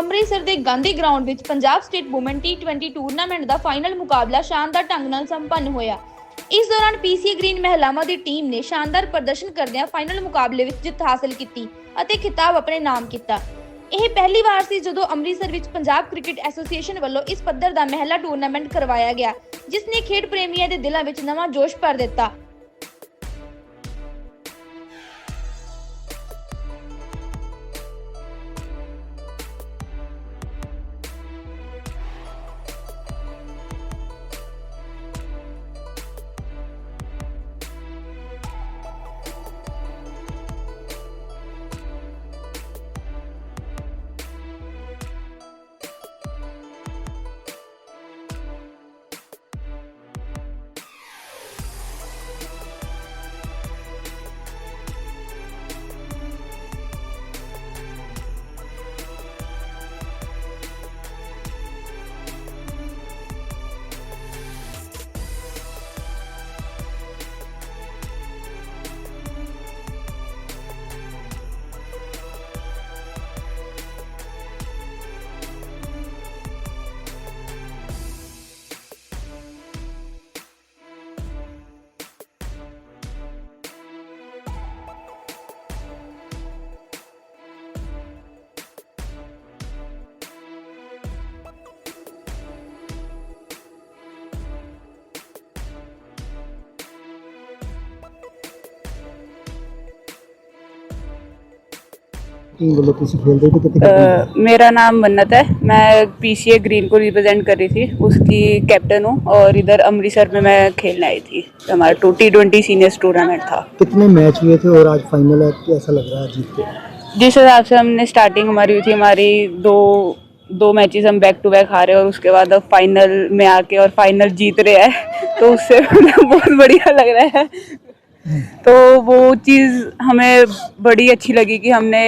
ਅੰਮ੍ਰਿਤਸਰ ਦੇ ਗਾਂਧੀ ਗਰਾਊਂਡ ਵਿੱਚ Punjab state woman ਟੀ20 ਟੂਰਨਾਮੈਂਟ ਦਾ ਫਾਈਨਲ ਮੁਕਾਬਲਾ ਸ਼ਾਨਦਾਰ ਢੰਗ ਨਾਲ ਸੰਪੰਨ ਹੋਇਆ। ਇਸ ਦੌਰਾਨ ਪੀਸੀ ਗ੍ਰੀਨ ਮਹਿਲਾਵਾਂ ਦੀ ਟੀਮ ਨੇ ਸ਼ਾਨਦਾਰ ਪ੍ਰਦਰਸ਼ਨ ਕਰਦਿਆਂ ਫਾਈਨਲ ਮੁਕਾਬਲੇ ਵਿੱਚ ਜਿੱਤ ਹਾਸਲ ਕੀਤੀ ਅਤੇ ਖਿਤਾਬ ਆਪਣੇ ਨਾਮ ਕੀਤਾ। ਇਹ ਪਹਿਲੀ ਵਾਰ ਸੀ ਜਦੋਂ ਅੰਮ੍ਰਿਤਸਰ ਵਿੱਚ ਪੰਜਾਬ ਕ੍ਰਿਕਟ ਐਸੋਸੀਏਸ਼ਨ ਵੱਲੋਂ ਇਸ ਪੱਧਰ ਦਾ ਮਹਿਲਾ ਟੂਰਨਾਮੈਂਟ ਕਰਵਾਇਆ ਗਿਆ, ਜਿਸ ਨੇ ਖੇਡ ਪ੍ਰੇਮੀਆਂ ਦੇ ਦਿਲਾਂ ਵਿੱਚ ਨਵਾਂ ਜੋਸ਼ ਭਰ ਦਿੱਤਾ। मेरा नाम मन्नत है मैं पीसीए ग्रीन को रिप्रेजेंट कर रही थी उसकी कैप्टन हूँ और इधर अमृतसर में मैं खेलने आई थी हमारा two T twenty senior tournament था कितने मैच हुए थे और आज फाइनल है कैसा लग रहा है जीत के जिस हिसाब से हमने स्टार्टिंग हमारी हुई थी हमारी दो दो मैचेस हम बैक टू बैक हारे और उसके बाद अब फाइनल में आके और फाइनल जीत रहे हैं तो उससे बहुत बढ़िया लग रहा है तो वो चीज़ हमें बड़ी अच्छी लगी कि हमने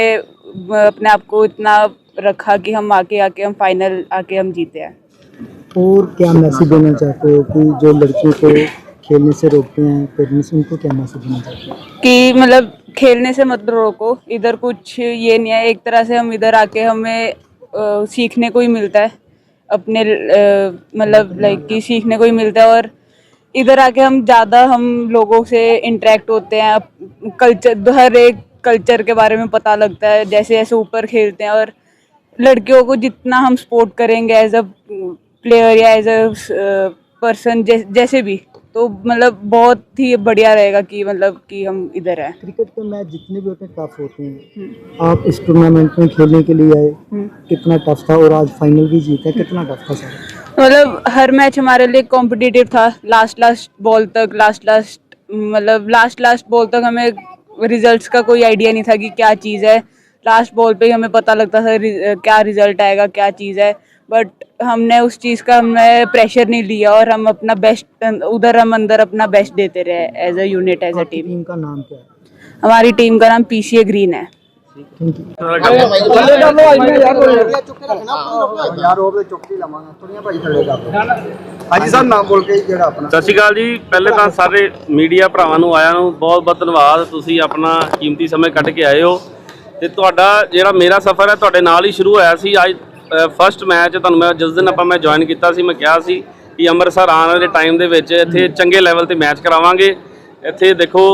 अपने आप को इतना रखा कि हम आके आके हम फाइनल आके हम जीते हैं। और क्या मैसेज देना चाहते हो कि जो लड़कियों को खेलने से रोकते हैं पेरेंट्स उनको क्या मैसेज देना चाहते हो? कि मतलब खेलने से मत रोको इधर कुछ ये नहीं है एक तरह से हम इधर आके हमें अ, सीखने को ही मिलता है। अपने मतलब लाइक कि सीखने को ही मिलता है और इधर आके हम ज़्यादा हम लोगों से इंटरेक्ट होते हैं कल्चर हर एक कल्चर के बारे में पता लगता है जैसे जैसे ऊपर खेलते हैं और लड़कियों को जितना हम सपोर्ट करेंगे एज अ प्लेयर या एज अ पर्सन जैसे भी तो मतलब बहुत ही बढ़िया रहेगा कि मतलब कि हम इधर हैं। क्रिकेट के मैच जितने भी होते हैं टफ होते हैं। आप इस टूर्नामेंट में खेलने के लिए आए कितना टफ था और आज फाइनल भी जीता कितना टफ था सर? मतलब हर मैच हमारे लिए कॉम्पिटिटिव था। लास्ट लास्ट बॉल तक लास्ट लास्ट मतलब लास्ट लास्ट बॉल तक हमें रिजल्ट्स का कोई आइडिया नहीं था कि क्या चीज़ है। लास्ट बॉल पे ही हमें पता लगता था क्या रिज़ल्ट आएगा क्या चीज़ है। बट हमने उस चीज़ का हमने प्रेशर नहीं लिया और हम अपना बेस्ट उधर हम अंदर अपना बेस्ट देते रहे as a unit as a team team का नाम क्या है? हमारी टीम का नाम पीसीए ग्रीन है। ਸਤਿ ਸ਼੍ਰੀ ਅਕਾਲ ਜੀ। ਪਹਿਲੇ ਤਾਂ ਸਾਰੇ ਮੀਡੀਆ ਭਰਾਵਾਂ ਨੂੰ ਆਇਆਂ ਨੂੰ ਬਹੁਤ ਬਹੁਤ ਧੰਨਵਾਦ। ਤੁਸੀਂ ਆਪਣਾ ਕੀਮਤੀ ਸਮਾਂ ਕੱਢ ਕੇ ਆਏ ਹੋ। ਤੇ ਤੁਹਾਡਾ ਜਿਹੜਾ ਮੇਰਾ ਸਫ਼ਰ ਹੈ ਤੁਹਾਡੇ ਨਾਲ ਹੀ ਸ਼ੁਰੂ ਹੋਇਆ ਸੀ। ਅੱਜ ਫਰਸਟ ਮੈਚ ਤੁਹਾਨੂੰ ਮੈਂ ਜਿਸ ਦਿਨ ਆਪਾਂ ਮੈਂ ਜੁਆਇਨ ਕੀਤਾ ਸੀ ਮੈਂ ਕਿਹਾ ਸੀ ਕਿ ਅੰਮ੍ਰਿਤਸਰ ਆਉਣ ਵਾਲੇ ਟਾਈਮ ਦੇ ਵਿੱਚ ਇੱਥੇ ਚੰਗੇ ਲੈਵਲ ਤੇ ਮੈਚ ਕਰਾਵਾਂਗੇ। ਇੱਥੇ ਦੇਖੋ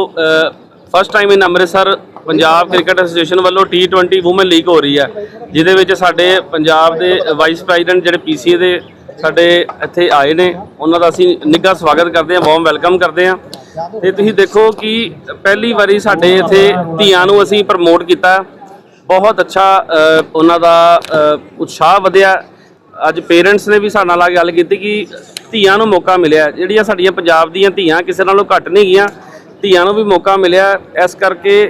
first time in Amritsar Punjab cricket association ਵੱਲੋਂ T20 ਔਮਨ ਲੀਗ ਹੋ ਰਹੀ ਹੈ, ਜਿਹਦੇ ਵਿੱਚ ਸਾਡੇ ਪੰਜਾਬ ਦੇ ਵਾਈਸ ਪ੍ਰੈਜ਼ੀਡੈਂਟ ਜਿਹੜੇ ਪੀਸੀਏ ਦੇ ਸਾਡੇ ਇੱਥੇ ਆਏ ਨੇ, ਉਹਨਾਂ ਦਾ ਅਸੀਂ ਨਿੱਘਾ ਸਵਾਗਤ ਕਰਦੇ ਹਾਂ ਵਾਰਮ ਵੈਲਕਮ ਕਰਦੇ ਹਾਂ। ਤੇ ਤੁਸੀਂ ਦੇਖੋ ਕਿ ਪਹਿਲੀ ਵਾਰੀ ਸਾਡੇ ਇੱਥੇ ਧੀਆਂ ਨੂੰ ਅਸੀਂ ਪ੍ਰਮੋਟ ਕੀਤਾ। ਬਹੁਤ ਅੱਛਾ ਉਹਨਾਂ ਦਾ ਉਤਸ਼ਾਹ ਵਧਿਆ। ਅੱਜ ਪੇਰੈਂਟਸ ਨੇ ਵੀ ਸਾਡੇ ਨਾਲ ਗੱਲ ਕੀਤੀ ਕਿ ਧੀਆਂ ਨੂੰ ਮੌਕਾ ਮਿਲਿਆ। ਜਿਹੜੀਆਂ ਸਾਡੀਆਂ ਪੰਜਾਬ ਦੀਆਂ ਧੀਆਂ, ਕਿਸੇ ਨਾਲੋਂ ਘੱਟ ਨਹੀਂ ਗਈਆਂ, ਧੀਆਂ ਨੂੰ ਵੀ ਮੌਕਾ ਮਿਲਿਆ। ਇਸ ਕਰਕੇ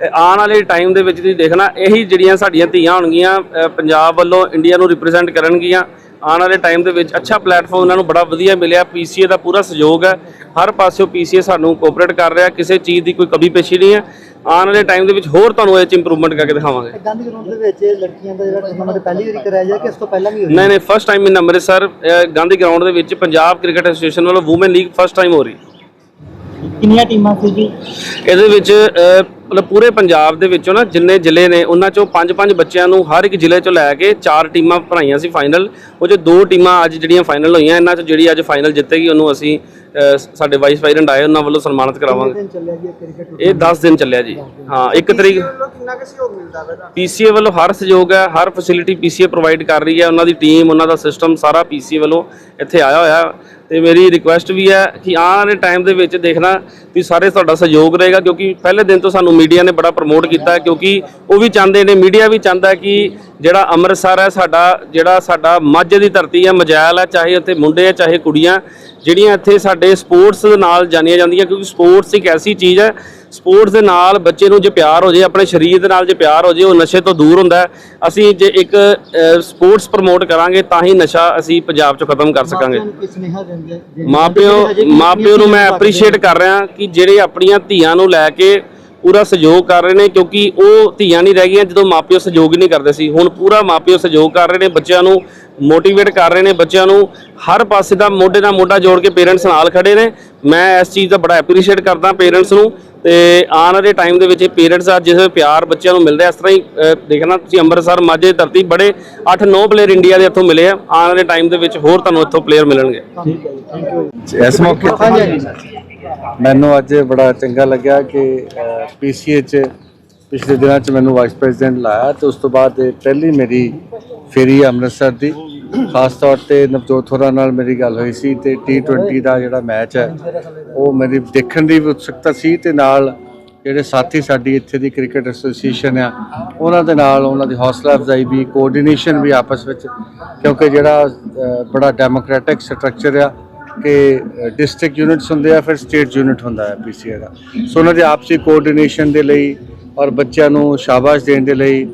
ਆਉਣ ਵਾਲੇ ਟਾਈਮ ਦੇ ਵਿੱਚ ਤੁਸੀਂ ਦੇਖਣਾ ਇਹੀ ਜਿਹੜੀਆਂ ਸਾਡੀਆਂ ਧੀਆਂ ਹੋਣਗੀਆਂ ਪੰਜਾਬ ਵੱਲੋਂ ਇੰਡੀਆ ਨੂੰ ਰਿਪਰੈਜ਼ੈਂਟ ਕਰਨਗੀਆਂ। ਆਉਣ ਵਾਲੇ ਟਾਈਮ ਦੇ ਵਿੱਚ ਅੱਛਾ ਪਲੇਟਫਾਰਮ ਉਹਨਾਂ ਨੂੰ ਬੜਾ ਵਧੀਆ ਮਿਲਿਆ। ਪੀਸੀਏ ਦਾ ਪੂਰਾ ਸਹਿਯੋਗ ਹੈ। ਹਰ ਪਾਸਿਓਂ ਪੀਸੀਏ ਸਾਨੂੰ ਕੋਆਪਰੇਟ ਕਰ ਰਿਹਾ। ਕਿਸੇ ਚੀਜ਼ ਦੀ ਕੋਈ ਕਮੀ ਪੇਸ਼ੀ ਨਹੀਂ ਹੈ। ਆਉਣ ਵਾਲੇ ਟਾਈਮ ਦੇ ਵਿੱਚ ਹੋਰ ਤੁਹਾਨੂੰ ਇਹ ਚ ਇੰਪਰੂਵਮੈਂਟ ਕਰਕੇ ਦਿਖਾਵਾਂਗੇ। ਗਾਂਧੀ ਗਰਾਊਂਡ ਦੇ ਵਿੱਚ ਲੜਕੀਆਂ ਦਾ ਜਿਹੜਾ ਟੂਰਨਾਮੈਂਟ ਪਹਿਲੀ ਵਾਰੀ ਕਰਾਇਆ ਜਾ ਕਿ ਇਸ ਤੋਂ ਪਹਿਲਾਂ ਵੀ ਹੋਇਆ? ਨਹੀਂ ਨਹੀਂ first time in Amritsar Gandhi ground ਦੇ ਵਿੱਚ ਪੰਜਾਬ ਕ੍ਰਿਕਟ ਐਸੋਸੀਏਸ਼ਨ ਵੱਲੋਂ ਔਮਨ ਲੀਗ ਫਸਟ ਟਾਈਮ ਹੋ ਰਹੀ। ਕਿੰਨੀਆਂ ਟੀਮਾਂ ਸੀ ਜੀ? ਇਹਦੇ ਵਿੱਚ ਮਤਲਬ ਪੂਰੇ ਪੰਜਾਬ ਦੇ ਵਿੱਚੋਂ ਨਾ ਜਿੰਨੇ ਜ਼ਿਲ੍ਹੇ ਨੇ ਉਹਨਾਂ ਚੋਂ ਪੰਜ ਪੰਜ ਬੱਚਿਆਂ ਨੂੰ ਹਰ ਇੱਕ ਜ਼ਿਲ੍ਹੇ ਚੋਂ ਲੈ ਕੇ ਚਾਰ ਟੀਮਾਂ ਬਣਾਈਆਂ ਸੀ ਫਾਈਨਲ ਉਹ 'ਚ ਦੋ ਟੀਮਾਂ ਅੱਜ ਜਿਹੜੀਆਂ ਫਾਈਨਲ ਹੋਈਆਂ ਇਹਨਾਂ 'ਚ ਜਿਹੜੀ ਅੱਜ ਫਾਈਨਲ ਜਿੱਤੇਗੀ ਉਹਨੂੰ ਅਸੀਂ ਸਾਡੇ ਵਾਈਸ ਪ੍ਰੈਜ਼ੀਡੈਂਟ ਆਏ ਉਹਨਾਂ ਵੱਲੋਂ ਸਨਮਾਨਿਤ ਕਰਾਵਾਂਗੇ। ਜੀ ਇਹ 10 ਦਿਨ ਚੱਲਿਆ ਜੀ। ਹਾਂ 1 ਤਰੀਕ ਕਿੰਨਾ ਕੁ ਸਹਿਯੋਗ ਮਿਲਦਾ ਪੀਸੀਏ ਵੱਲੋਂ ਹਰ ਸਹਿਯੋਗ ਹੈ ਹਰ ਫੈਸਿਲਿਟੀ ਪੀਸੀਏ ਪ੍ਰੋਵਾਈਡ ਕਰ ਰਹੀ ਹੈ ਉਹਨਾਂ ਦੀ ਟੀਮ ਉਹਨਾਂ ਦਾ ਸਿਸਟਮ ਸਾਰਾ ਪੀਸੀਏ ਵੱਲੋਂ ਇੱਥੇ ਆਇਆ ਹੋਇਆ। ਤੇ ਮੇਰੀ ਰਿਕੁਐਸਟ ਵੀ ਹੈ ਕਿ ਆਉਣ ਵਾਲੇ ਟਾਈਮ ਦੇ ਵਿੱਚ ਦੇਖਣਾ ਵੀ ਸਾਰੇ ਤੁਹਾਡਾ ਸਹਿਯੋਗ ਰਹੇਗਾ ਕਿਉਂਕਿ ਪਹਿਲੇ ਦਿਨ ਤੋਂ ਸਾਨੂੰ ਮੀਡੀਆ ਨੇ ਬੜਾ ਪ੍ਰਮੋਟ ਕੀਤਾ ਕਿਉਂਕਿ ਉਹ ਵੀ ਚਾਹੁੰਦੇ ਨੇ ਮੀਡੀਆ ਵੀ ਚਾਹੁੰਦਾ ਕਿ ਜਿਹੜਾ ਅੰਮ੍ਰਿਤਸਰ ਹੈ ਸਾਡਾ ਜਿਹੜਾ ਸਾਡਾ ਮਾਝੇ ਦੀ ਧਰਤੀ ਹੈ ਮਜੈਲ ਹੈ ਚਾਹੇ ਉੱਥੇ ਮੁੰਡੇ ਹੈ ਚਾਹੇ ਕੁੜੀਆਂ ਜਿਹੜੀਆਂ ਇੱਥੇ ਸਾਡੇ ਸਪੋਰਟਸ ਦੇ ਨਾਲ ਜਾਣੀਆਂ ਜਾਂਦੀਆਂ ਕਿਉਂਕਿ ਸਪੋਰਟਸ ਇੱਕ ਐਸੀ ਚੀਜ਼ ਹੈ ਸਪੋਰਟਸ ਦੇ ਨਾਲ ਬੱਚੇ ਨੂੰ ਜੇ ਪਿਆਰ ਹੋ ਜੇ ਆਪਣੇ ਸਰੀਰ ਦੇ ਨਾਲ ਜੇ ਪਿਆਰ ਹੋ ਜੇ ਉਹ ਨਸ਼ੇ ਤੋਂ ਦੂਰ ਹੁੰਦਾ। ਅਸੀਂ ਜੇ ਇੱਕ ਸਪੋਰਟਸ ਪ੍ਰਮੋਟ ਕਰਾਂਗੇ ਤਾਂ ਹੀ ਨਸ਼ਾ ਅਸੀਂ ਪੰਜਾਬ 'ਚੋਂ ਖਤਮ ਕਰ ਸਕਾਂਗੇ ਮਾਪਿਓ ਮਾਪਿਓ ਨੂੰ ਮੈਂ ਐਪਰੀਸ਼ੀਏਟ ਕਰ ਰਿਹਾ ਕਿ ਜਿਹੜੇ ਆਪਣੀਆਂ ਧੀਆਂ ਨੂੰ ਲੈ ਕੇ ਪੂਰਾ ਸਹਿਯੋਗ ਕਰ ਰਹੇ ਨੇ ਕਿਉਂਕਿ ਉਹ ਧੀਆਂ ਨਹੀਂ ਰਹਿ ਗਈਆਂ ਜਦੋਂ ਮਾਪਿਓ ਸਹਿਯੋਗ ਹੀ ਨਹੀਂ ਕਰਦੇ ਸੀ। ਹੁਣ ਪੂਰਾ ਮਾਪਿਓ ਸਹਿਯੋਗ ਕਰ ਰਹੇ ਨੇ ਬੱਚਿਆਂ ਨੂੰ ਮੋਟੀਵੇਟ ਕਰ ਰਹੇ ਨੇ ਬੱਚਿਆਂ ਨੂੰ ਹਰ ਪਾਸੇ ਦਾ ਮੋਢੇ ਨਾਲ ਮੋਢਾ ਜੋੜ ਕੇ ਪੇਰੈਂਟਸ ਨਾਲ ਖੜੇ ਨੇ। ਮੈਂ ਇਸ ਚੀਜ਼ ਦਾ ਬੜਾ ਐਪਰੀਸ਼ੀਏਟ ਕਰਦਾ ਪੇਰੈਂਟਸ ਨੂੰ ਤੇ ਆਉਣ ਵਾਲੇ ਟਾਈਮ ਦੇ ਵਿੱਚ ਪੇਰੈਂਟਸ ਆ ਜਿਸ ਪਿਆਰ ਬੱਚਿਆਂ ਨੂੰ ਮਿਲਦਾ ਇਸ ਤਰ੍ਹਾਂ ਹੀ ਦੇਖਣਾ ਤੁਸੀਂ ਅੰਮ੍ਰਿਤਸਰ ਮਾਝੇ ਦੀ ਧਰਤੀ ਬੜੇ 8-9 ਪਲੇਅਰ ਇੰਡੀਆ ਦੇ ਇੱਥੋਂ ਮਿਲੇ ਆ। ਆਉਣ ਵਾਲੇ ਟਾਈਮ ਦੇ ਵਿੱਚ ਹੋਰ ਤੁਹਾਨੂੰ ਇੱਥੋਂ ਪਲੇਅਰ ਮਿਲਣਗੇ। ਠੀਕ ਹੈ ਜੀ ਥੈਂਕ ਯੂ ਇਸ ਮੌਕੇ ਮੈਨੂੰ ਅੱਜ ਬੜਾ ਚੰਗਾ ਲੱਗਿਆ ਕਿ ਪੀਸੀਏ ਚ ਪਿਛਲੇ ਦਿਨਾਂ ਚ ਮੈਨੂੰ ਵਾਈਸ ਪ੍ਰੈਜ਼ੀਡੈਂਟ ਲਾਇਆ ਤੇ ਉਸ ਤੋਂ ਬਾਅਦ ਇਹ ਪਹਿਲੀ ਮੇਰੀ ਫੇਰੀ ਹੈ ਅੰਮ੍ਰਿਤਸਰ ਦੀ। ਖਾਸ ਤੌਰ ਤੇ ਨਵਜੋਤ ਹੋਰਾਂ ਨਾਲ ਮੇਰੀ ਗੱਲ ਹੋਈ ਸੀ ਤੇ T20 ਦਾ ਜਿਹੜਾ ਮੈਚ ਹੈ, ਉਹ ਮੇਰੀ ਦੇਖਣ ਦੀ ਵੀ ਉਤਸੁਕਤਾ ਸੀ ਤੇ ਨਾਲ ਜਿਹੜੇ ਸਾਥੀ ਸਾਡੀ ਇੱਥੇ ਦੀ ਕ੍ਰਿਕਟ ਐਸੋਸੀਏਸ਼ਨ ਆ, ਉਹਨਾਂ ਦੇ ਨਾਲ ਉਹਨਾਂ ਦੀ ਹੌਸਲਾ ਅਫਜ਼ਾਈ ਵੀ ਕੋਆਰਡੀਨੇਸ਼ਨ ਵੀ ਆਪਸ ਵਿੱਚ, ਕਿਉਂਕਿ ਜਿਹੜਾ ਬੜਾ ਡੈਮੋਕ੍ਰੈਟਿਕ ਸਟਰਕਚਰ ਆ ਕਿ ਡਿਸਟ੍ਰਿਕਟ ਯੂਨਿਟਸ ਹੁੰਦੇ ਆ, ਫਿਰ ਸਟੇਟ ਯੂਨਿਟ ਹੁੰਦਾ ਹੈ ਪੀਸੀਏ ਦਾ। ਸੋ ਉਹਨਾਂ ਦੇ ਆਪਸੀ ਕੋਆਰਡੀਨੇਸ਼ਨ ਦੇ ਲਈ ਔਰ ਬੱਚਿਆਂ ਨੂੰ ਸ਼ਾਬਾਸ਼ ਦੇਣ ਦੇ ਲਈ,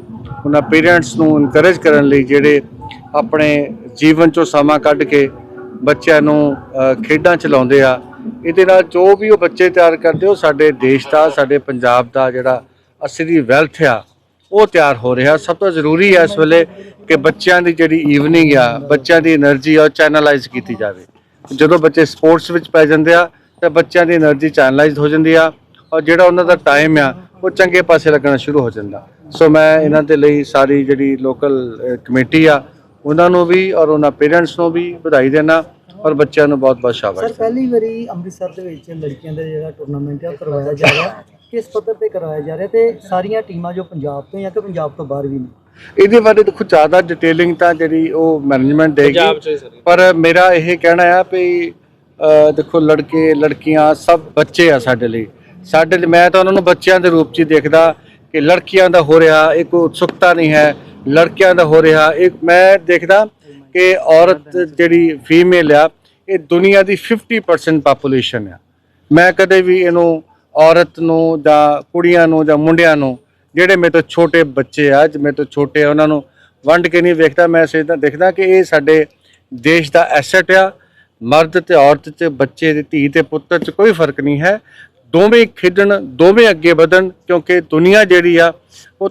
ਉਹਨਾਂ ਪੇਰੈਂਟਸ ਨੂੰ ਇਨਕਰੇਜ ਕਰਨ ਲਈ ਜਿਹੜੇ ਆਪਣੇ ਜੀਵਨ ਚੋਂ ਸਮਾਂ ਕੱਢ ਕੇ ਬੱਚਿਆਂ ਨੂੰ ਖੇਡਾਂ ਚਲਾਉਂਦੇ ਆ, ਇਹਦੇ ਨਾਲ ਜੋ ਵੀ ਉਹ ਬੱਚੇ ਤਿਆਰ ਕਰਦੇ, ਉਹ ਸਾਡੇ ਦੇਸ਼ ਦਾ, ਸਾਡੇ ਪੰਜਾਬ ਦਾ ਜਿਹੜਾ ਅਸਲੀ ਵੈਲਥ ਆ, ਉਹ ਤਿਆਰ ਹੋ ਰਿਹਾ। ਸਭ ਤੋਂ ਜ਼ਰੂਰੀ ਹੈ ਇਸ ਵੇਲੇ ਕਿ ਬੱਚਿਆਂ ਦੀ ਜਿਹੜੀ ਈਵਨਿੰਗ ਆ, ਬੱਚਿਆਂ ਦੀ એનર્ਜੀ ਆ ਚੈਨਲਾਈਜ਼ ਕੀਤੀ ਜਾਵੇ। ਜਦੋਂ ਬੱਚੇ ਸਪੋਰਟਸ ਵਿੱਚ ਪੈ ਜਾਂਦੇ ਆ, ਤਾਂ ਬੱਚਿਆਂ ਦੀ એનર્ਜੀ ਚੈਨਲਾਈਜ਼ਡ ਹੋ ਜਾਂਦੀ ਆ ਔਰ ਜਿਹੜਾ ਉਹਨਾਂ ਦਾ ਟਾਈਮ ਆ, ਉਹ ਚੰਗੇ ਪਾਸੇ ਲੱਗਣਾ ਸ਼ੁਰੂ ਹੋ ਜਾਂਦਾ। ਸੋ ਮੈਂ ਇਹਨਾਂ ਦੇ ਲਈ ਸਾਰੀ ਜਿਹੜੀ ਲੋਕਲ ਕਮੇਟੀ ਆ, ਉਹਨਾਂ ਨੂੰ ਵੀ ਔਰ ਉਹਨਾਂ ਪੇਰੈਂਟਸ ਨੂੰ ਵੀ ਵਧਾਈ ਦੇਣਾ ਔਰ ਬੱਚਿਆਂ ਨੂੰ ਬਹੁਤ ਬਹੁਤ ਸ਼ਾਬਾਸ਼। ਸਰ, ਪਹਿਲੀ ਵਾਰੀ ਅੰਮ੍ਰਿਤਸਰ ਦੇ ਵਿੱਚ ਲੜਕੀਆਂ ਦਾ ਜਿਹੜਾ ਟੂਰਨਾਮੈਂਟ ਹੈ ਕਰਵਾਇਆ ਜਾ ਰਿਹਾ। ਕਿਸ ਪੱਧਰ ਤੇ ਕਰਵਾਇਆ ਜਾ ਰਿਹਾ ਤੇ ਸਾਰੀਆਂ ਟੀਮਾਂ ਜੋ ਪੰਜਾਬ ਤੋਂ ਜਾਂ ਕਿ ਪੰਜਾਬ ਤੋਂ ਬਾਹਰ ਵੀ ਨੇ? ਇਹਦੇ ਬਾਰੇ ਦੇਖੋ ਜ਼ਿਆਦਾ ਡਿਟੇਲਿੰਗ ਤਾਂ ਜਿਹੜੀ ਉਹ ਮੈਨੇਜਮੈਂਟ ਦੇਗੀ। ਪਰ ਮੇਰਾ ਇਹ ਕਹਿਣਾ ਆ ਵੀ ਦੇਖੋ ਲੜਕੇ ਲੜਕੀਆਂ ਸਭ ਬੱਚੇ ਆ ਸਾਡੇ ਲਈ। ਸਾਡੇ ਲਈ ਮੈਂ ਤਾਂ ਉਹਨਾਂ ਨੂੰ ਬੱਚਿਆਂ ਦੇ ਰੂਪ 'ਚ ਹੀ ਦੇਖਦਾ ਕਿ ਲੜਕੀਆਂ ਦਾ ਹੋ ਰਿਹਾ ਇਹ ਕੋਈ ਉਤਸੁਕਤਾ ਨਹੀਂ ਹੈ। ਲੜਕਿਆਂ ਦਾ ਹੋ ਰਿਹਾ ਇੱਕ ਮੈਂ ਦੇਖਦਾ ਕਿ ਔਰਤ ਜਿਹੜੀ ਫੀਮੇਲ ਆ ਇਹ ਦੁਨੀਆ ਦੀ 50% ਪਾਪੂਲੇਸ਼ਨ ਆ। ਮੈਂ ਕਦੇ ਵੀ ਇਹਨੂੰ ਔਰਤ ਨੂੰ ਜਾਂ ਕੁੜੀਆਂ ਨੂੰ ਜਾਂ ਮੁੰਡਿਆਂ ਨੂੰ, ਜਿਹੜੇ ਮੇਰੇ ਤੋਂ ਛੋਟੇ ਬੱਚੇ ਆ ਜਿਵੇਂ ਤੋਂ ਛੋਟੇ ਆ, ਉਹਨਾਂ ਨੂੰ ਵੰਡ ਕੇ ਨਹੀਂ ਵੇਖਦਾ, ਮੈਂ ਸਿੱਧਾ ਦੇਖਦਾ ਕਿ ਇਹ ਸਾਡੇ ਦੇਸ਼ ਦਾ ਐਸੈਟ ਆ। ਮਰਦ ਤੇ ਔਰਤ ਚ, ਬੱਚੇ ਦੇ ਧੀ ਤੇ ਪੁੱਤਰ ਚ ਕੋਈ ਫ਼ਰਕ ਨਹੀਂ ਹੈ। ਦੋਵੇਂ ਖੇਡਣ, ਦੋਵੇਂ ਅੱਗੇ ਵਧਣ, ਕਿਉਂਕਿ ਦੁਨੀਆ ਜਿਹੜੀ ਆ, ਉਹ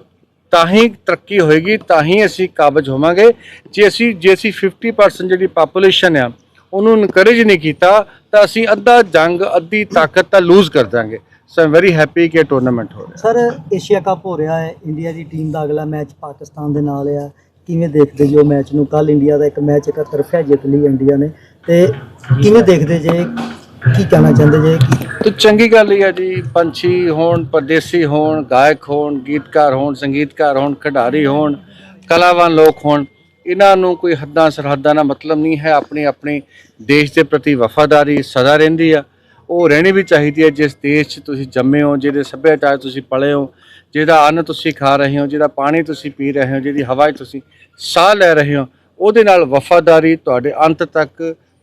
ਤਾਂ ਹੀ ਤਰੱਕੀ ਹੋਏਗੀ, ਤਾਂ ਹੀ ਅਸੀਂ ਕਾਬਜ ਹੋਵਾਂਗੇ। ਜੇ ਅਸੀਂ ਜੇ ਅਸੀਂ 50% ਜਿਹੜੀ ਪਾਪੂਲੇਸ਼ਨ ਆ, ਉਹਨੂੰ ਇਨਕਰੇਜ ਨਹੀਂ ਕੀਤਾ, ਤਾਂ ਅਸੀਂ ਅੱਧਾ ਜੰਗ, ਅੱਧੀ ਤਾਕਤ ਤਾਂ ਲੂਜ਼ ਕਰ ਦਾਂਗੇ ਸੋ ਆਮ ਵੈਰੀ ਹੈਪੀ ਕਿ ਟੂਰਨਾਮੈਂਟ ਹੋ ਰਿਹਾ। ਸਰ ਏਸ਼ੀਆ ਕੱਪ ਹੋ ਰਿਹਾ ਹੈ। ਇੰਡੀਆ ਦੀ ਟੀਮ ਦਾ ਅਗਲਾ ਮੈਚ ਪਾਕਿਸਤਾਨ ਦੇ ਨਾਲ ਆ। ਕਿਵੇਂ ਦੇਖਦੇ ਜੋ ਮੈਚ ਨੂੰ? ਕੱਲ ਇੰਡੀਆ ਦਾ ਇੱਕ ਮੈਚ ਇੱਕ ਤਰਫਾ ਜਿੱਤ ਲਈ ਇੰਡੀਆ ਨੇ। ਤੇ ਕਿਵੇਂ ਦੇਖਦੇ ਜੇ? ਕੀ ਕਹਿਣਾ ਚਾਹੁੰਦੇ ਜੇ? ਕੀ ਤੇ ਚੰਗੀ ਗੱਲ ਹੀ ਹੈ ਜੀ ਪੰਛੀ ਹੋਣ ਪਰਦੇਸੀ ਹੋਣ ਗਾਇਕ ਹੋਣ ਗੀਤਕਾਰ ਹੋਣ ਸੰਗੀਤਕਾਰ ਹੋਣ ਖਿਡਾਰੀ ਹੋਣ ਕਲਾਵਾਨ ਲੋਕ ਹੋਣ ਇਹਨਾਂ ਨੂੰ ਕੋਈ ਹੱਦਾਂ ਸਰਹੱਦਾਂ ਦਾ ਮਤਲਬ ਨਹੀਂ ਹੈ ਆਪਣੀ ਆਪਣੀ ਦੇਸ਼ ਦੇ ਪ੍ਰਤੀ ਵਫਾਦਾਰੀ ਸਦਾ ਰਹਿੰਦੀ ਆ ਉਹ ਰਹਿਣੀ ਵੀ ਚਾਹੀਦੀ ਹੈ ਜਿਸ ਦੇਸ਼ 'ਚ ਤੁਸੀਂ ਜੰਮੇ ਹੋ, ਜਿਹਦੇ ਸੱਭਿਆਚਾਰ ਤੁਸੀਂ ਪਲੇ ਹੋ, ਜਿਹਦਾ ਅੰਨ ਤੁਸੀਂ ਖਾ ਰਹੇ ਹੋ, ਜਿਹਦਾ ਪਾਣੀ ਤੁਸੀਂ ਪੀ ਰਹੇ ਹੋ, ਜਿਹਦੀ ਹਵਾ 'ਚ ਤੁਸੀਂ ਸਾਹ ਲੈ ਰਹੇ ਹੋ, ਉਹਦੇ ਨਾਲ ਵਫਾਦਾਰੀ ਤੁਹਾਡੇ ਅੰਤ ਤੱਕ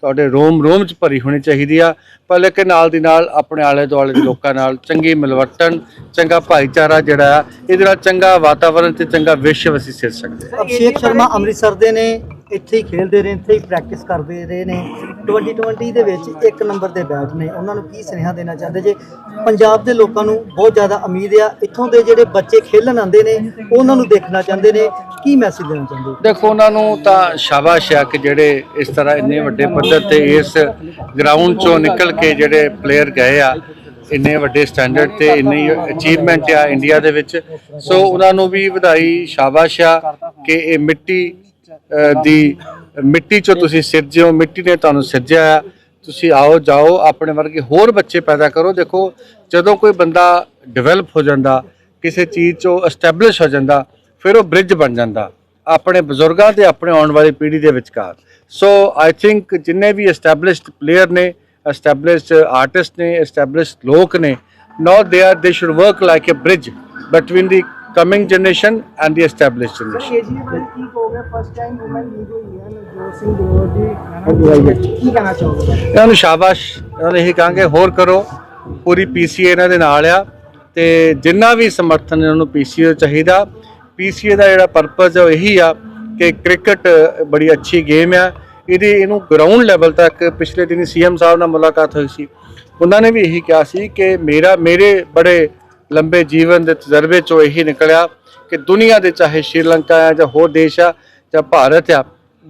ਤੁਹਾਡੇ ਰੋਮ ਰੋਮ 'ਚ ਭਰੀ ਹੋਣੀ ਚਾਹੀਦੀ ਆ ਪਰ ਲੇਕਿਨ ਨਾਲ ਦੀ ਨਾਲ ਆਪਣੇ ਆਲੇ ਦੁਆਲੇ ਦੇ ਲੋਕਾਂ ਨਾਲ ਚੰਗੀ ਮਿਲਵਰਤਨ, ਚੰਗਾ ਭਾਈਚਾਰਾ ਜਿਹੜਾ ਆ, ਇਹਦੇ ਨਾਲ ਚੰਗਾ ਵਾਤਾਵਰਣ ਤੇ ਚੰਗਾ ਵਿਸ਼ਵ ਅਸੀਂ ਸਿਰ ਸਕਦੇ ਹਾਂ। ਅਭਿਸ਼ੇਕ ਸ਼ਰਮਾ ਅੰਮ੍ਰਿਤਸਰ ਦੇ ਨੇ ਇੱਥੇ ਹੀ ਖੇਡਦੇ ਰਹੇ, ਇੱਥੇ ਹੀ ਪ੍ਰੈਕਟਿਸ ਕਰਦੇ ਰਹੇ ਨੇ। 2020 ਦੇ ਵਿੱਚ ਇੱਕ ਨੰਬਰ ਦੇ ਬੈਟ ਨੇ। ਉਹਨਾਂ ਨੂੰ ਕੀ ਸੁਨੇਹਾ ਦੇਣਾ ਚਾਹੁੰਦੇ ਜੇ? ਪੰਜਾਬ ਦੇ ਲੋਕਾਂ ਨੂੰ ਬਹੁਤ ਜ਼ਿਆਦਾ ਉਮੀਦ ਆ। ਇੱਥੋਂ ਦੇ ਜਿਹੜੇ ਬੱਚੇ ਖੇਲਣ ਆਉਂਦੇ ਨੇ, ਉਹਨਾਂ ਨੂੰ ਦੇਖਣਾ ਚਾਹੁੰਦੇ ਨੇ। ਕੀ ਮੈਸੇਜ ਦੇਣਾ ਚਾਹੁੰਦੇ? ਦੇਖੋ, ਉਹਨਾਂ ਨੂੰ ਤਾਂ ਸ਼ਾਬਾਸ਼ ਆ ਕਿ ਜਿਹੜੇ ਇਸ ਤਰ੍ਹਾਂ ਇੰਨੇ ਵੱਡੇ ਪੱਧਰ ਤੇ ਇਸ ਗਰਾਊਂਡ ਚੋਂ ਨਿਕਲ ਕੇ ਜਿਹੜੇ ਪਲੇਅਰ ਗਏ ਆ। ਇੰਨੇ ਵੱਡੇ ਸਟੈਂਡਰਡ ਤੇ ਇੰਨੀ ਅਚੀਵਮੈਂਟ ਆ ਇੰਡੀਆ ਦੇ ਵਿੱਚ। ਸੋ ਉਹਨਾਂ ਨੂੰ ਵੀ ਵਧਾਈ, ਸ਼ਾਬਾਸ਼ ਆ ਕਿ ਇਹ ਮਿੱਟੀ ਦੀ ਮਿੱਟੀ ਚੋਂ ਤੁਸੀਂ ਸਿਰਜੇ ਹੋ ਮਿੱਟੀ ਨੇ ਤੁਹਾਨੂੰ ਸਿਰਜਿਆ ਆ ਤੁਸੀਂ ਆਓ ਜਾਓ ਆਪਣੇ ਵਰਗੇ ਹੋਰ ਬੱਚੇ ਪੈਦਾ ਕਰੋ। ਦੇਖੋ ਜਦੋਂ ਕੋਈ ਬੰਦਾ ਡਿਵੈਲਪ ਹੋ ਜਾਂਦਾ ਕਿਸੇ ਚੀਜ਼ ਚੋਂ ਐਸਟੈਬਲਿਸ਼ ਹੋ ਜਾਂਦਾ ਫਿਰ ਉਹ ਬ੍ਰਿਜ ਬਣ ਜਾਂਦਾ ਆਪਣੇ ਬਜ਼ੁਰਗਾਂ ਤੇ ਆਪਣੇ ਆਉਣ ਵਾਲੀ ਪੀੜ੍ਹੀ ਦੇ ਵਿਚਕਾਰ। ਸੋ ਆਈ ਥਿੰਕ ਜਿੰਨੇ ਵੀ ਐਸਟੈਬਲਿਸ਼ਡ ਪਲੇਅਰ ਨੇ ਐਸਟੈਬਲਿਸ਼ਡ ਆਰਟਿਸਟ ਨੇ ਐਸਟੈਬਲਿਸ਼ਡ ਲੋਕ ਨੇ now they are they should work like a bridge between the coming generation and the established generation AG ਬਾਰੇ ਕੀ ਕਹੋਗੇ ਫਸਟ ਟਾਈਮ ਵੂਮਨ ਲੀਗ ਹੋਈ ਹੈ ਨਵਜੋਤ ਸਿੰਘ ਗਰੋਵਰ ਦੀ ਕੀ ਕਹਿਣਾ ਚਾਹੋਗੇ ਇਹਨਾਂ ਨੂੰ ਸ਼ਾਬਾਸ਼ ਇਹਨਾਂ ਨੂੰ ਇਹੀ ਕਹਾਂਗੇ ਹੋਰ ਕਰੋ ਪੂਰੀ ਪੀਸੀਏ ਇਹਨਾਂ ਦੇ ਨਾਲ ਆ ਤੇ ਜਿੰਨਾ ਵੀ ਸਮਰਥਨ ਇਹਨਾਂ ਨੂੰ ਪੀਸੀਏ ਚਾਹੀਦਾ ਪੀਸੀਏ ਦਾ ਜਿਹੜਾ ਪਰਪਸ ਹੈ ਉਹ ਇਹੀ ਆ ਕਿ ਕ੍ਰਿਕਟ ਬੜੀ ਅੱਛੀ ਗੇਮ ਆ ਇਹਦੀ ਇਹਨੂੰ ਗਰਾਊਂਡ ਲੈਵਲ ਤੱਕ ਪਿਛਲੇ ਦਿਨੀ ਸੀਐਮ ਸਾਹਿਬ ਨਾਲ ਮੁਲਾਕਾਤ ਹੋਈ ਸੀ ਉਹਨਾਂ ਨੇ ਵੀ ਇਹੀ ਕਿਹਾ ਸੀ ਕਿ ਮੇਰਾ ਮੇਰੇ ਬੜੇ ਲੰਬੇ ਜੀਵਨ ਦੇ ਤਜਰਬੇ ਚੋਂ ਇਹੀ ਨਿਕਲਿਆ ਕਿ ਦੁਨੀਆ ਦੇ ਚਾਹੇ ਸ਼੍ਰੀਲੰਕਾ ਆ ਜਾਂ ਹੋਰ ਦੇਸ਼ ਆ ਜਾਂ ਭਾਰਤ ਆ,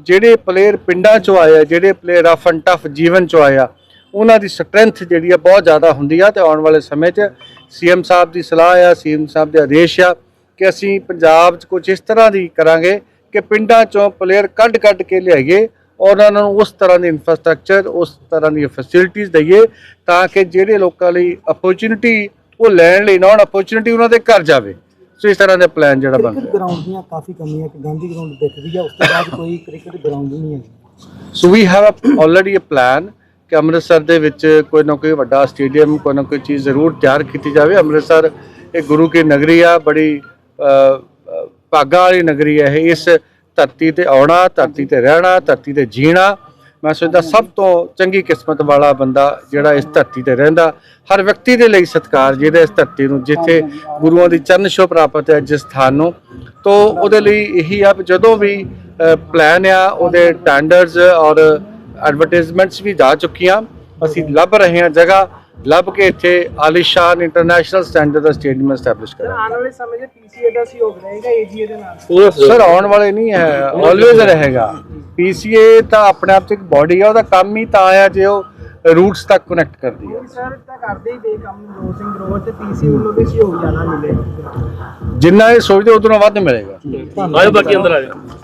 ਜਿਹੜੇ ਪਲੇਅਰ ਪਿੰਡਾਂ ਚੋਂ ਆਏ ਆ, ਜਿਹੜੇ ਪਲੇਅਰ ਰਫ ਐਂਡ ਟਫ ਜੀਵਨ ਚੋਂ ਆਏ ਆ, ਉਹਨਾਂ ਦੀ ਸਟਰੈਂਥ ਜਿਹੜੀ ਆ ਬਹੁਤ ਜ਼ਿਆਦਾ ਹੁੰਦੀ ਆ ਤੇ ਆਉਣ ਵਾਲੇ ਸਮੇਂ 'ਚ ਸੀਐਮ ਸਾਹਿਬ ਦੀ ਸਲਾਹ ਆ ਸੀਐਮ ਸਾਹਿਬ ਦੇ ਆਦੇਸ਼ ਆ ਕਿ ਅਸੀਂ ਪੰਜਾਬ 'ਚ ਕੁਝ ਇਸ ਤਰ੍ਹਾਂ ਦੀ ਕਰਾਂਗੇ ਕਿ ਪਿੰਡਾਂ ਚੋਂ ਪਲੇਅਰ ਕੱਢ ਕੱਢ ਕੇ ਲਿਆਈਏ ਔਰ ਉਹਨਾਂ ਨੂੰ ਉਸ ਤਰ੍ਹਾਂ ਦੀ ਇਨਫਰਾਸਟ੍ਰਕਚਰ ਉਸ ਤਰ੍ਹਾਂ ਦੀ ਫੈਸਿਲਿਟੀਆਂ ਦਈਏ ਤਾਂ ਕਿ ਜਿਹੜੇ ਲੋਕਾਂ ਲਈ ਅਪੋਰਚੁਨਿਟੀ ਉਹ ਲੈਣ ਲਈ ਨਾਨ ਅਪੋਰਚੁਨਿਟੀ ਉਹਨਾਂ ਦੇ ਘਰ ਜਾਵੇ। ਸੋ ਇਸ ਤਰ੍ਹਾਂ ਦਾ ਪਲਾਨ ਜਿਹੜਾ ਬਣ ਕ੍ਰਿਕਟ ਰਿਹਾ ਗਰਾਊਂਡ ਦੀਆਂ ਕਾਫੀ ਕਮੀਆਂ ਕਿ ਗਾਂਧੀ ਗਰਾਊਂਡ ਦਿਖਦੀ ਆ ਉਸ ਤੋਂ ਬਾਅਦ ਕੋਈ ਕ੍ਰਿਕਟ ਗਰਾਊਂਡ ਨਹੀਂ ਹੈ। So we have already a plan ਕਿ ਅੰਮ੍ਰਿਤਸਰ ਦੇ ਵਿੱਚ ਕੋਈ ਨਾ ਕੋਈ ਵੱਡਾ ਸਟੇਡੀਅਮ ਕੋਈ ਨਾ ਕੋਈ ਚੀਜ਼ ਜ਼ਰੂਰ ਤਿਆਰ ਕੀਤੀ ਜਾਵੇ। ਅੰਮ੍ਰਿਤਸਰ ਇਹ ਗੁਰੂ ਕੀ ਨਗਰੀ ਆ ਬੜੀ ਅ, ਅ, ਭਾਗਾਂ ਵਾਲੀ ਨਗਰੀ ਹੈ ਇਹ। ਇਸ ਧਰਤੀ ਤੇ ਆਉਣਾ ਧਰਤੀ ਤੇ ਰਹਿਣਾ ਧਰਤੀ ਤੇ ਜੀਣਾ ਮੈਂ ਸੋਚਦਾ ਸਭ ਤੋਂ ਚੰਗੀ ਕਿਸਮਤ ਵਾਲਾ ਬੰਦਾ ਜਿਹੜਾ ਇਸ ਧਰਤੀ ਤੇ ਰਹਿੰਦਾ ਹਰ ਵਿਅਕਤੀ ਦੇ ਲਈ ਸਤਿਕਾਰ ਜਿਹਦਾ ਇਸ ਧਰਤੀ ਨੂੰ ਜਿੱਥੇ ਗੁਰੂਆਂ ਦੀ ਚਰਨ ਛੋਹ ਪ੍ਰਾਪਤ ਹੈ ਜਿਸ ਸਥਾਨ ਨੂੰ ਤੋਂ ਉਹਦੇ ਲਈ ਇਹੀ ਆ ਜਦੋਂ ਵੀ ਪਲਾਨ ਆ ਉਹਦੇ ਟੈਂਡਰਸ ਔਰ ਐਡਵਰਟਾਈਜ਼ਮੈਂਟਸ ਵੀ ਜਾ ਚੁੱਕੀਆਂ ਅਸੀਂ ਲੱਭ ਰਹੇ ਹਾਂ ਜਗ੍ਹਾ ਲੱਭ ਕੇ ਇੱਥੇ ਆਲੀਸ਼ਾਨ ਇੰਟਰਨੈਸ਼ਨਲ ਸਟੈਂਡਰਡ ਦਾ ਸਟੇਡੀਅਮ ਐਸਟੈਬਲਿਸ਼ ਸਰ ਕਰਾਂਗੇ। ਆਉਣ ਵਾਲੇ ਸਮੇਂ 'ਚ ਪੀਸੀਏ ਦਾ ਸਹਿਯੋਗ ਰਹੇਗਾ ਏਜੀਏ ਦੇ ਨਾਲ। ਸਰ ਆਉਣ ਵਾਲੇ ਨਹੀਂ ਹੈ ਆਲਵੇਜ਼ ਰਹੇਗਾ। ਪੀਸੀਏ ਤਾਂ ਆਪਣੇ ਆਪ 'ਚ ਇੱਕ ਬਾਡੀ ਆ ਉਹਦਾ ਕੰਮ ਹੀ ਤਾਂ ਆ ਜੇ ਉਹ ਰੂਟਸ ਤੱਕ ਕਨੈਕਟ ਕਰਦੀ ਆ। ਸਰ ਤਾਂ ਕਰਦੇ ਹੀ ਤੇ ਵੱਲੋਂ ਵੀ ਸਹਿਯੋਗ ਜ਼ਿਆਦਾ ਮਿਲੇ। ਜਿੰਨਾ ਇਹ ਸੋਚਦੇ ਉਦੋਂ ਵੱਧ ਮਿਲੇਗਾ। ਆਇਓ ਬਾਕੀ ਅੰਦਰ ਆ ਜਾਓ।